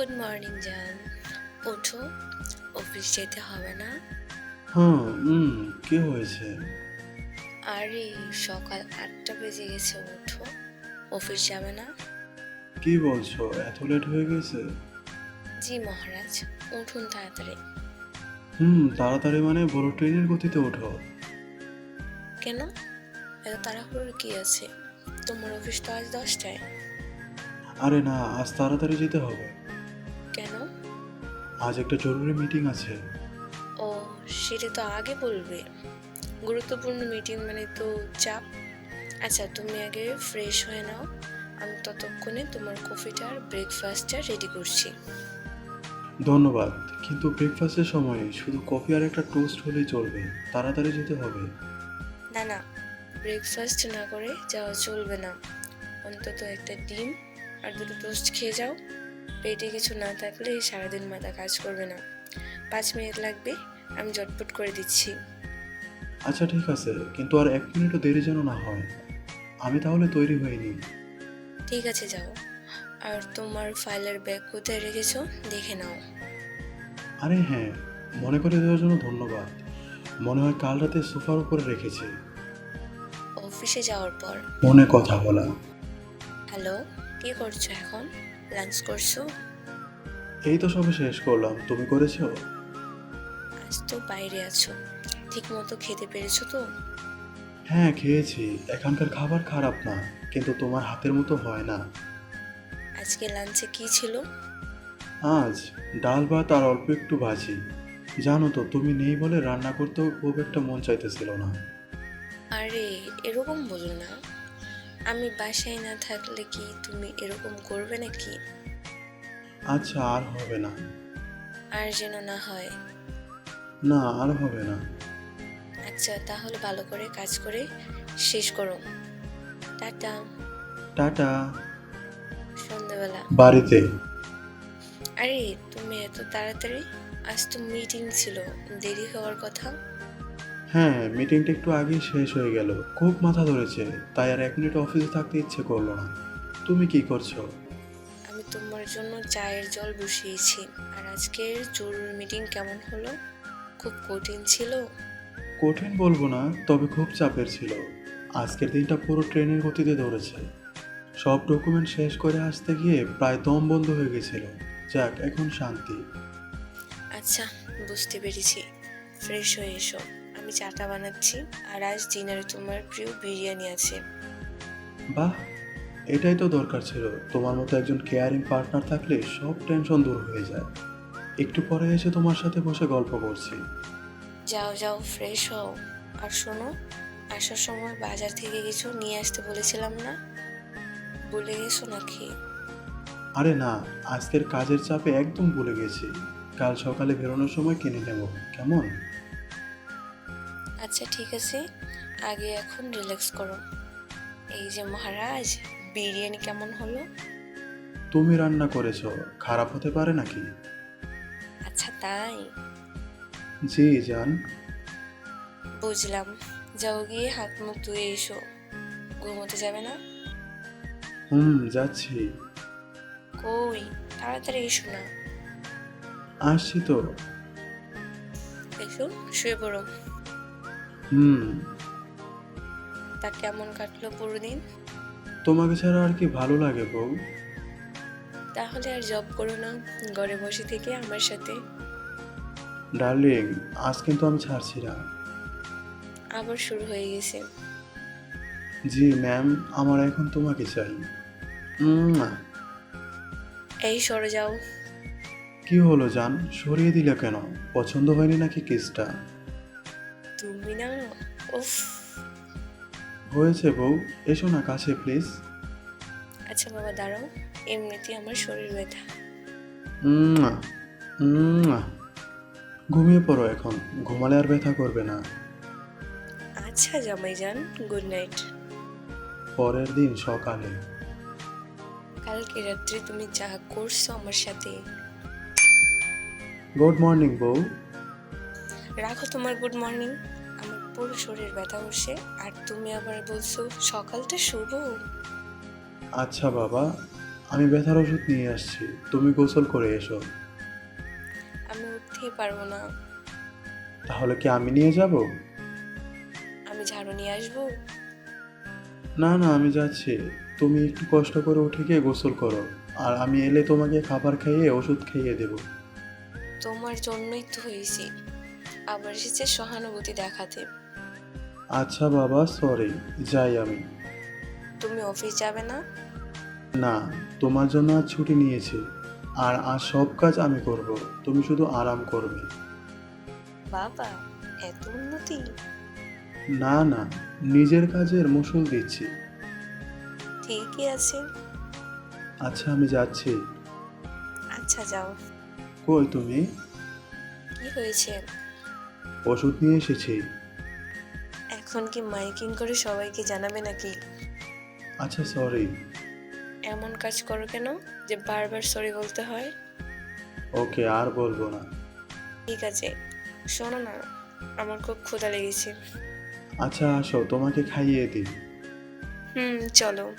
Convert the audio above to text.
Good morning জান ওঠো office যেতে হবে না। হ্যাঁ হুম কি হয়েছে? আরে সকাল আটটা বেজে গেছে ওঠো। অফিস যাবে না? কি বলছো? এত লেট হয়ে গেছে? জি মহারাজ উঠুন তাড়াতাড়ি। হুম তাড়াতাড়ি মানে বড় ট্রেনের গতিতে ওঠো। কেন? এত তাড়াহুড়োর কি আছে? তোমার অফিস তো আজ দশটায়। আরে না আজ তাড়াতাড়ি যেতে হবে। আজ একটা জরুরি মিটিং আছে। ও সেটা তো আগে বলবে। গুরুত্বপূর্ণ মিটিং মানে তো চাপ। আচ্ছা তুমি আগে ফ্রেশ হয়ে নাও। আমি ততক্ষণে তোমার কফিটা আর ব্রেকফাস্টটা রেডি করছি। ধন্যবাদ। কিন্তু ব্রেকফাস্টের সময় শুধু কফি আর একটা টোস্ট হলেই চলবে। তাড়াতাড়ি যেতে হবে। না না ব্রেকফাস্ট না করে যাওয়া চলবে না। অন্তত একটা ডিম আর দুটো টোস্ট খেয়ে যাও। পেটে কিছু না থাকলে সারাদিন মাথা কাজ করবে না। পাঁচ মিনিট লাগবে আমি জটপট করে দিচ্ছি। আচ্ছা ঠিক আছে কিন্তু আর এক মিনিটও দেরি যেন না হয়। আমি তাহলে তৈরি হইনি ঠিক আছে যাও। আর তোমার ফাইলের ব্যাগ কোথায় রেখেছো দেখে নাও। আরে হ্যাঁ মনে করে দেওয়ার জন্য ধন্যবাদ। মনে হয় কাল রাতে সোফার উপরে রেখেছি। অফিসে যাওয়ার পর। মনে কথা বলা। হ্যালো কি করছ এখন? লাঞ্চ করছ? এই তো সবে শেষ করলাম। তুমি করেছ? আজ তো বাইরে আছো। ঠিক মতো খেতে পেরেছ তো? হ্যাঁ খেয়েছি। এখানকার খাবার খারাপ না কিন্তু তোমার হাতের মতো হয় না। আজকে লাঞ্চে কি ছিল? আজ ডাল ভাত আর অল্প একটু ভাজি। জানো তো তুমি নেই বলে রান্না করতেও খুব একটা মন চাইতেছিল না। আরে এরকম বলো না। আমি বাসায় না থাকলে কি তুমি এরকম করবে নাকি? আচ্ছা আর হবে না। আর যেন না হয়। না আর হবে না। আচ্ছা তাহলে ভালো করে কাজ করে শেষ করো। Ta ta. Ta ta. সন্ধ্যাবেলা। বাড়িতে। আরে তুমি এত তাড়াতাড়ি? আজ তো মিটিং ছিল। দেরি হওয়ার কথা। হ্যাঁ মিটিংটা একটু আগেই শেষ হয়ে গেল। খুব মাথা ধরেছে তাই আর এক মিনিট অফিসে থাকতে ইচ্ছে করল না। তুমি কি করছ? আমি তোমার জন্য চায়ের জল বসিয়েছি। আর আজকের জরুরি মিটিং কেমন হলো? খুব কঠিন ছিল? কঠিন বলব না তবে খুব চাপের ছিল। আজকের দিনটা পুরো ট্রেনের গতিতে ধরেছে। সব ডকুমেন্ট শেষ করে আসতে গিয়ে প্রায় দম বন্ধ হয়ে গেছিল। যাক এখন শান্তি। আচ্ছা বুঝতে পেরেছি। ফ্রেশ হয়ে এসো। আমি চাটা বানাচ্ছি আর আজ ডিনারে তোমার প্রিয় বিরিয়ানি আছে। বাহ এটাই তো দরকার ছিল। তোমার মতো একজন কেয়ারিং পার্টনার থাকলে সব টেনশন দূর হয়ে যায়। একটু পরে এসে তোমার সাথে বসে গল্প করছি। যাও যাও ফ্রেশ হও। আর শোনো আসার সময় বাজার থেকে কিছু নিয়ে আসতে বলেছিলাম না? বলে গেছো নাকি? আরে না আজকের কাজের চাপে একদম ভুলে গেছি। কাল সকালে বেরোনোর সময় কিনে নেব। কেমন? আচ্ছা ঠিক আছে। আগে এখন রিল্যাক্স করো। এই যে মহারাজ বিরিয়ানি কেমন হলো? তুমি রান্না করেছ খারাপ হতে পারে নাকি? আচ্ছা তাই? জি জান। বুঝলাম। যাও গিয়ে হাত মুখ ধুয়ে এসো। ঘুমোতে যাবে না? হুম যাচ্ছি। কই? তাড়াতাড়ি এসো না। আসছি তো। এসো শুয়ে পড়ো। হুম। তা কেমন কাটলো পুরো দিন তোমাকে ছাড়া আর কি ভালো লাগে বউ? তাহলে আর জব করো না ঘরে বসে থেকে আমার সাথে। ডার্লিং আজ কিন্তু আমি ছাড়ছি না। আবার শুরু হয়ে গেছে। জি ম্যাম আমার এখন তোমাকে চাই। উম, এই সরে যাও। কি হলো জান? সরিয়ে দিলে কেন? পছন্দ হয়নি নাকি কিসটা? তুমি না উফ। হয়েছে বউ এসো না কাছে প্লিজ আচ্ছা বাবা দাঁড়াও। এমনিতেই আমার শরীর ব্যথা। ঘুমিয়ে পড়ো এখন ঘুমালে আর ব্যথা করবে না। আচ্ছা জামাই যান গুড নাইট পরের দিন সকালে। কালকে রাত্রে তুমি যা করছ আমার সাথে। গুড মর্নিং বউ। রাখো তোমার গুড মর্নিং পুরো শরীর ব্যথা উঠছে। আর তুমি আবার বলছো সকালটা শুভ। আচ্ছা বাবা আমি ব্যথার ওষুধ নিয়ে আসছি। তুমি গোসল করে এসো। আমি উঠতেই পারব না। তাহলে কি আমি নিয়ে যাব? আমি ঝাড়ু নিয়ে আসব? না না আমি যাচ্ছি। তুমি একটু কষ্ট করে উঠে গিয়ে গোসল করো। আর আমি এলে তোমাকে খাবার খাইয়ে ওষুধ খাইয়ে দেবো। তোমার জন্যই তো হয়েছি। আবার এসেছে সহানুভূতি দেখাতে। আচ্ছা বাবা সরি যাই আমি। তুমি অফিস যাবে না? না তোমার জন্য আজ ছুটি নিয়েছি। আর আর সব কাজ আমি করব। তুমি শুধু আরাম করবে বাবা এত উন্নতি? না না নিজের কাজের মসুল দিচ্ছি। ঠিকই আছে। আচ্ছা আমি যাচ্ছি। আচ্ছা যাও। কই তুমি? কি হয়েছে? ওষুধ নিয়ে এসেছি। এখন কি মাইকিং করে সবাইকে জানাবে নাকি? আচ্ছা সরি এমন কাজ করো কেন যে বারবার সরি বলতে হয়? ওকে আর বলব না। ঠিক আছে শোনো না আমার খুব ক্ষুধা লেগেছে। আচ্ছা আসো তোমাকে খাইয়ে দিই। হুম চলো।